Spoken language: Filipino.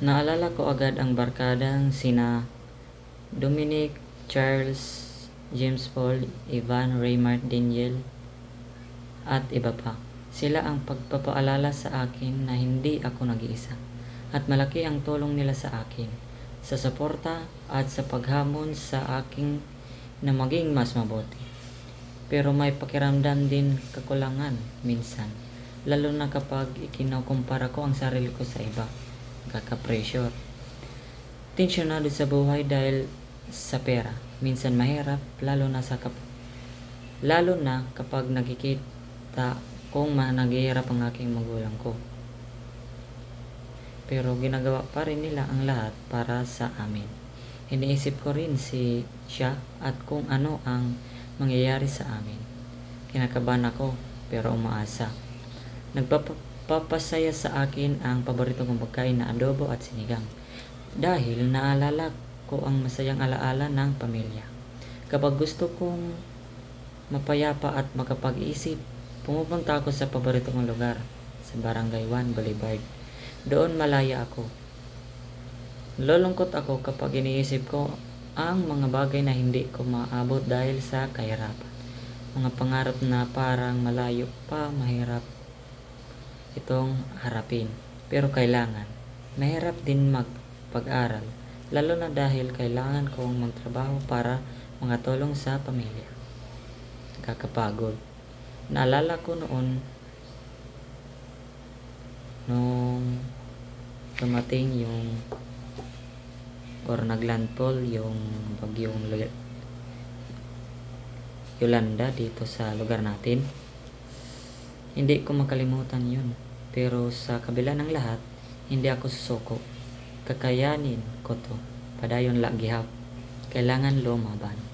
Naalala ko agad ang barkadang sina Dominic, Charles, James Paul, Ivan, Raymart, Daniel, at iba pa. Sila ang pagpapaalala sa akin na hindi ako nag-iisa at malaki ang tulong nila sa akin sa suporta at sa paghamon sa aking na maging mas mabuti. Pero may pakiramdam din kakulangan minsan, lalo na kapag ikinukumpara ko ang sarili ko sa iba. Kaka-pressure. Tensyonado sa buhay dahil sa pera. Minsan mahirap, lalo na sa kap lalo na kapag nakikita kung ma naghihirap ang aking magulang ko. Pero ginagawa pa rin nila ang lahat para sa amin. Iniisip ko rin si siya at kung ano ang mangyayari sa amin. Kinakabahan ako pero umaasa. Nagpapasaya sa akin ang paborito kong pagkain na adobo at sinigang. Dahil naalala ko ang masayang alaala ng pamilya. Kapag gusto kong mapayapa at makapag-isip, pumupunta ako sa paborito kong lugar, sa Barangay 1 Boulevard. Doon malaya ako. Lulungkot ako kapag iniisip ko ang mga bagay na hindi ko maabot dahil sa kahirapan. Mga pangarap na parang malayo pa mahirap itong harapin. Pero kailangan. Mahirap din magpag-aral. Lalo na dahil kailangan kong magtrabaho para makatulong sa pamilya. Kakapagod. Naalala ko noon nung dumating yung or naglandfall yung bagyong Yolanda dito sa lugar natin. Hindi ko makalimutan yun. Pero sa kabila ng lahat, hindi ako susuko. Kakayanin ko to. Padayon lagihap. Kailangan lumaban.